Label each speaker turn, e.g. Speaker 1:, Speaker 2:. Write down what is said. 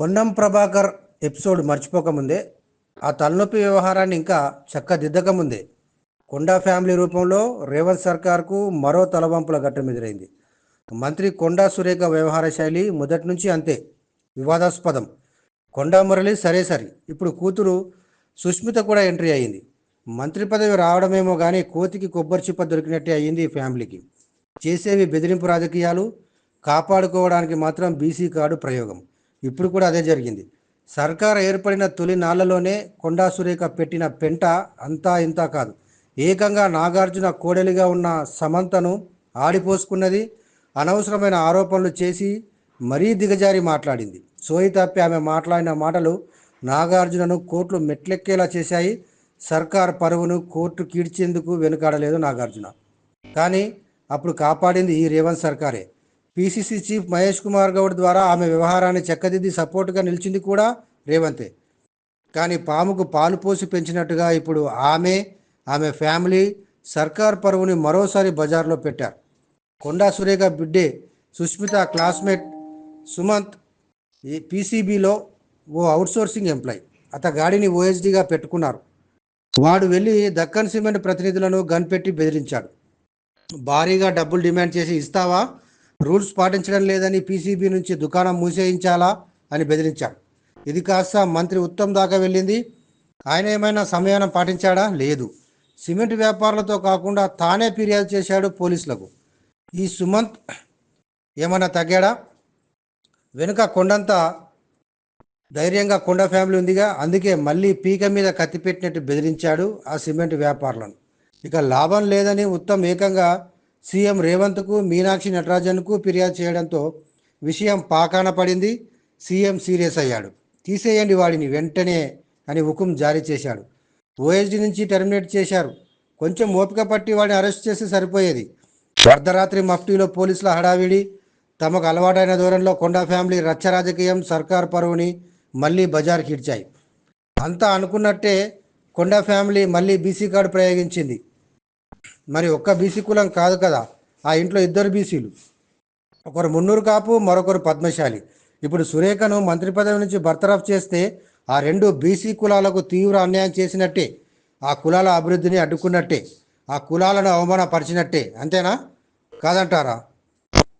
Speaker 1: Ponnam Prabhakar episode మర్చిపోకముందే ఆ తలనొప్పి వ్యవహారాన్ని ఇంకా చక్కదిద్దకముందే. కొండా ఫ్యామిలీ రూపంలో రేవంత్ సర్కార్కు మరో తలవంపుల ఘట్టం ఎదురైంది మంత్రి కొండా సురేఖ వ్యవహార శైలి మొదటి నుంచి అంతే వివాదాస్పదం. కొండా మురళి సరే సరి ఇప్పుడు కూతురు సుష్మిత కూడా ఎంట్రీ అయ్యింది. మంత్రి పదవి రావడమేమో కానీ కోతికి కొబ్బరి చిప్ప దొరికినట్టే అయ్యింది ఫ్యామిలీకి. చేసేవి బెదిరింపు రాజకీయాలు కాపాడుకోవడానికి మాత్రం బీసీ కార్డు ప్రయోగం. ఇప్పుడు కూడా అదే జరిగింది. సర్కార్ ఏర్పడిన తొలి నాళ్ళలోనే కొండా సురేఖ పెట్టిన పెంట అంతా ఇంతా కాదు. ఏకంగా నాగార్జున కోడలిగా ఉన్న సమంతను ఆడిపోసుకున్నది అనవసరమైన ఆరోపణలు చేసి మరీ దిగజారి మాట్లాడింది. సోయి తప్పి ఆమె మాట్లాడిన మాటలు నాగార్జునను కోర్టులు మెట్లెక్కేలా చేశాయి. సర్కార్ పరువును కోర్టు కీడ్చేందుకు వెనుకాడలేదు నాగార్జున. కానీ అప్పుడు కాపాడింది ఈ రేవంత్ సర్కారే. పిసిసి చీఫ్ మహేష్ కుమార్ గౌడ్ ద్వారా ఆమె వ్యవహారాన్ని చెక్కదిద్ది సపోర్టుగా నిలిచింది కూడా రేవంతే. కానీ పాముకు పాలు పోసి పెంచినట్టుగా ఇప్పుడు ఆమె ఆమె ఫ్యామిలీ సర్కార్ పరువుని మరోసారి బజార్లో పెట్టారు. కొండా సురేఖ బిడ్డే సుష్మిత క్లాస్మేట్ సుమంత్ ఈ పీసీబీలో ఓ అవుట్సోర్సింగ్ ఎంప్లాయ్. అతగాడిని ఓఎస్డీగా పెట్టుకున్నారు. వాడు వెళ్ళి దక్కన్ సిమెంట్ ప్రతినిధులను గన్ పెట్టి బెదిరించాడు. భారీగా డబ్బులు డిమాండ్ చేసి ఇస్తావా? రూల్స్ పాటించడం లేదని పీసీబీ నుంచి దుకాణం మూసేయించాలా అని బెదిరించాడు ఇది కాస్త మంత్రి ఉత్తమ్ దాకా వెళ్ళింది. ఆయన ఏమైనా సమయానం పాటించాడా? లేదు. సిమెంట్ వ్యాపారులతో కాకుండా తానే ఫిర్యాదు చేశాడు పోలీసులకు. ఈ సుమంత్ ఏమైనా తగ్గాడా? వెనుక కొండంత ధైర్యంగా కొండ ఫ్యామిలీ ఉందిగా. అందుకే మళ్ళీ పీక మీద కత్తిపెట్టినట్టు బెదిరించాడు ఆ సిమెంట్ వ్యాపారులను. ఇక లాభం లేదని ఉత్తమ్ ఏకంగా సీఎం రేవంత్కు మీనాక్షి నటరాజన్కు ఫిర్యాదు చేయడంతో విషయం పాకాన పడింది. సీఎం సీరియస్ అయ్యాడు. తీసేయండి వాడిని వెంటనే అని హుకుం జారీ చేశాడు. ఓఎస్డి నుంచి టెర్మినేట్ చేశారు. కొంచెం ఓపిక పట్టి వాడిని అరెస్ట్ చేసి సరిపోయేది. అర్ధరాత్రి మఫ్టీలో పోలీసుల హడావిడి. తమకు అలవాటైన దూరంలో కొండా ఫ్యామిలీ రచ్చ రాజకీయం సర్కార్ పరువుని మళ్ళీ బజార్కి ఇడ్చాయి. అంతా అనుకున్నట్టే కొండా ఫ్యామిలీ మళ్ళీ బీసీ కార్డు ప్రయోగించింది. మరి ఒక్క బీసీ కులం కాదు కదా. ఆ ఇంట్లో ఇద్దరు బీసీలు. ఒకరు మున్నూరు కాపు మరొకరు పద్మశాలి. ఇప్పుడు సురేఖను మంత్రి పదవి నుంచి బర్తరఫ్ చేస్తే ఆ రెండు బీసీ కులాలకు తీవ్ర అన్యాయం చేసినట్టే ఆ కులాల అభివృద్ధిని అడ్డుకున్నట్టే ఆ కులాలను అవమానపరిచినట్టే. అంతేనా? కాదంటారా?